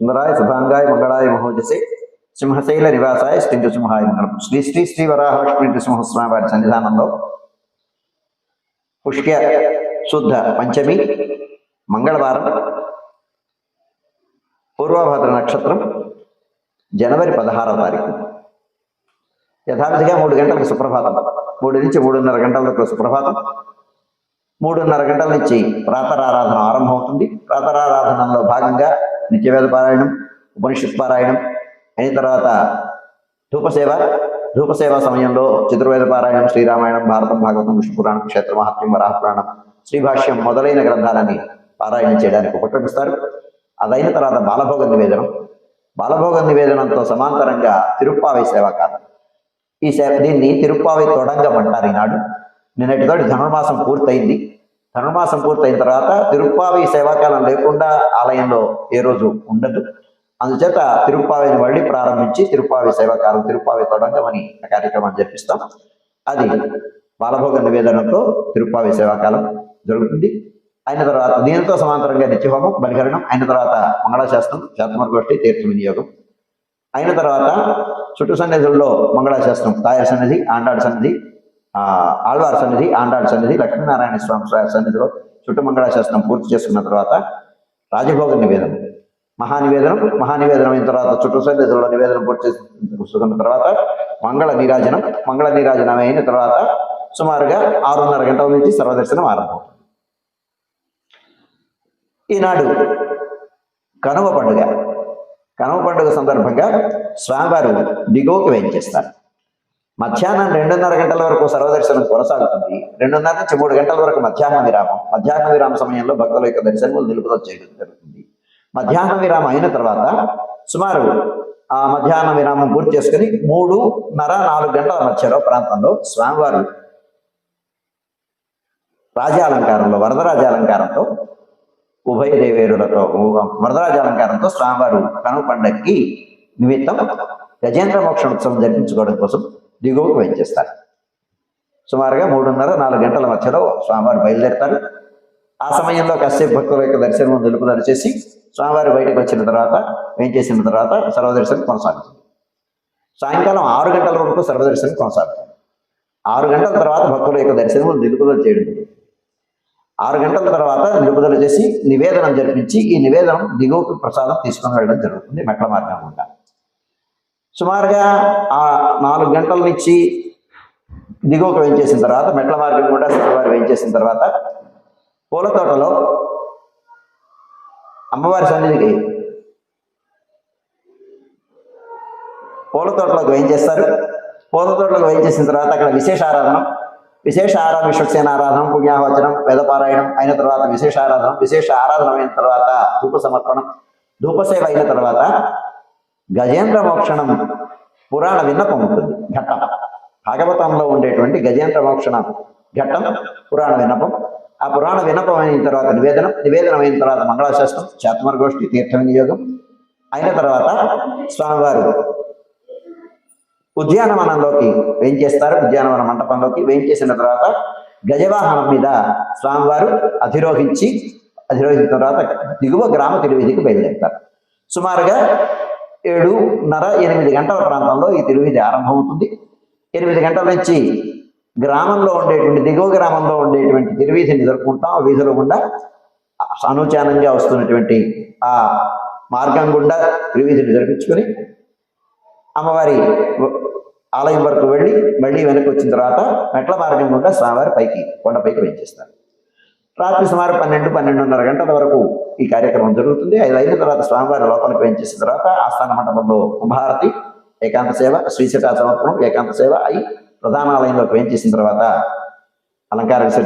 సుందరాయ శుభాంగాయ మంగళాయ మహోజసే సింహశైల నివాసాయ శ్రీ నృసింహాయ మంగళం శ్రీ శ్రీ శ్రీ వరాహలక్ష్మీ నృసింహస్వామి వారి సన్నిధానంలో పుష్య శుద్ధ పంచమి మంగళవారం పూర్వభద్ర నక్షత్రం జనవరి పదహారవ తారీఖు యథావిధిగా మూడు గంటలకు సుప్రభాతం మూడు నుంచి మూడున్నర గంటలకు సుప్రభాతం మూడున్నర గంటల నుంచి ప్రాతరారాధన ఆరంభమవుతుంది ప్రాతరారాధనలో భాగంగా నిత్యవేద పారాయణం ఉపనిషత్ పారాయణం అయిన తర్వాత ధూపసేవ ధూపసేవ సమయంలో చతుర్వేద పారాయణం శ్రీరామాయణం భారతం భాగవతం విష్ణు పురాణం క్షేత్ర మహాత్మ్యం వరాహపురాణం శ్రీభాష్యం మొదలైన గ్రంథాలని పారాయణం చేయడానికి ఉపక్రమిస్తారు. అదైన తర్వాత బాలభోగ నివేదనం. బాలభోగ నివేదనంతో సమాంతరంగా తిరుప్పావై సేవాకాలం. ఈ సేవ దీన్ని తిరుప్పావై తొడంగం అంటారు ఈనాడు నిన్నటితోటి ధనుర్మాసం పూర్తయింది. ధనుర్మాసం పూర్తయిన తర్వాత తిరుప్పావి సేవాకాలం లేకుండా ఆలయంలో ఏ రోజు ఉండదు. అందుచేత తిరుప్పావిని మళ్ళీ ప్రారంభించి తిరుప్పావి సేవాకాలం తిరుప్పావి తొడంగమని కార్యక్రమాన్ని జరిపిస్తాం. అది బాలభోగ నివేదనతో తిరుప్పావి సేవాకాలం జరుగుతుంది. అయిన తర్వాత దీనితో సమాంతరంగా నిత్యహోమం బలిహరణం అయిన తర్వాత మంగళాశాస్త్రం శాతమర్గోష్ఠి తీర్థ వినియోగం. అయిన తర్వాత చుట్టు సన్నిధుల్లో మంగళాశాస్త్రం తాయర్ సన్నిధి ఆండాడు సన్నిధి ఆళ్వార్ సన్నిధి ఆండాడు సన్నిధి లక్ష్మీనారాయణ స్వామి సన్నిధిలో చుట్టుమంగళ మంగళాశాస్త్రం పూర్తి చేసుకున్న తర్వాత రాజభోగ నివేదనం. మహానివేదనం మహానివేదనం అయిన తర్వాత చుట్టూ సన్నిధిలో నివేదనం పూర్తి చేసుకున్న తర్వాత మంగళ నీరాజనం మంగళ నీరాజనం అయిన తర్వాత సుమారుగా ఆరున్నర గంటల నుంచి సర్వదర్శనం ఆరంభం. ఈనాడు కనుమ పండుగ. కనుమ పండుగ సందర్భంగా స్వామివారు దిగువకు వేయించేస్తారు. మధ్యాహ్నం రెండున్నర గంటల వరకు సర్వదర్శనం కొనసాగుతుంది. రెండున్నర నుంచి మూడు గంటల వరకు మధ్యాహ్న విరామం. మధ్యాహ్న విరామ సమయంలో భక్తుల యొక్క దర్శనములు నిలుపుదల చేయడం జరుగుతుంది. మధ్యాహ్న విరామం అయిన తర్వాత సుమారు ఆ మధ్యాహ్న విరామం పూర్తి చేసుకుని మూడున్నర నాలుగు గంటల మధ్యలో ప్రాంతంలో స్వామివారు రాజాలంకారంలో వరదరాజాలంకారంతో ఉభయ దేవేరులతో వరదరాజాలంకారంతో స్వామివారు కనుమ పండక్కి నిమిత్తం గజేంద్ర మోక్ష ఉత్సవం జరిపించుకోవడం కోసం దిగువకు వెంచేస్తారు. సుమారుగా మూడున్నర నాలుగు గంటల మధ్యలో స్వామివారు బయలుదేరుతారు. ఆ సమయంలో కాసేపు భక్తుల యొక్క దర్శనం నిలుపుదల చేసి స్వామివారు బయటకు వచ్చిన తర్వాత వేంచేసిన తర్వాత సర్వదర్శనం కొనసాగుతుంది. సాయంకాలం ఆరు గంటల వరకు సర్వదర్శనం కొనసాగుతుంది. ఆరు గంటల తర్వాత భక్తుల యొక్క దర్శనం నిలుపుదల చేయడం. ఆరు గంటల తర్వాత నిలుపుదల చేసి నివేదనం జరిపించి ఈ నివేదనం దిగువకు ప్రసాదం తీసుకొని వెళ్ళడం జరుగుతుంది మెట్ల మార్గం ఉంటారు సుమారుగా ఆ నాలుగు గంటల నుంచి దిగువకు వేయించేసిన తర్వాత మెట్ల మార్గం కూడా శుక్రవారం వేయించేసిన తర్వాత పూల తోటలో అమ్మవారి సన్నిధికి పూల తోటలోకి వేయించేస్తారు. పూల తోటలోకి వేయించేసిన తర్వాత అక్కడ విశేష ఆరాధన విశేష ఆరాధన విశ్వసేన ఆరాధన పుణ్యావచనం వేదపారాయణం అయిన తర్వాత విశేష ఆరాధన విశేష ఆరాధన అయిన తర్వాత ధూప సమర్పణం ధూపసేవ అయిన తర్వాత గజేంద్ర మోక్షణం పురాణ విన్నపం ఉంటుంది. ఘట్టం. భాగవతంలో ఉండేటువంటి గజేంద్ర మోక్షణం ఘట్టం పురాణ విన్నపం. ఆ పురాణ విన్నపం అయిన తర్వాత నివేదనం నివేదనం అయిన తర్వాత మంగళాశాస్త్రం శాతమరగోష్ఠి తీర్థ వినియోగం అయిన తర్వాత స్వామివారు ఉద్యానవనంలోకి వేయించేస్తారు ఉద్యానవన మంటపంలోకి వేయించేసిన తర్వాత గజవాహనం మీద స్వామివారు అధిరోహించి అధిరోహించిన తర్వాత దిగువ గ్రామ తిరువేదికి బయలుదేరుతారు. సుమారుగా ఏడున్నర ఎనిమిది గంటల ప్రాంతంలో ఈ తిరువీధి ఆరంభమవుతుంది. ఎనిమిది గంటల నుంచి గ్రామంలో ఉండేటువంటి దిగువ గ్రామంలో ఉండేటువంటి తిరువీధిని జరుపుకుంటాం ఆ వీధుల గుండా అనుచానంగా వస్తున్నటువంటి ఆ మార్గం గుండా తిరువీధిని జరిపించుకొని అమ్మవారి ఆలయం వరకు వెళ్ళి మళ్ళీ వెనక్కి వచ్చిన తర్వాత మెట్ల మార్గం గుండా స్వామివారి పైకి కొండపైకి వెంచేస్తారు. రాత్రి సుమారు పన్నెండు పన్నెండున్నర గంటల వరకు ఈ కార్యక్రమం జరుగుతుంది. ఐదు అయిన తర్వాత స్వామివారి లోపలికి వేయించేసిన తర్వాత ఆస్థాన మండపంలో కుంభహారతి ఏకాంత సేవ శ్రీశటా సమర్పణం ఏకాంత సేవ అయి ప్రధానాలయంలోకి వేయించేసిన తర్వాత అలంకార విసర్జన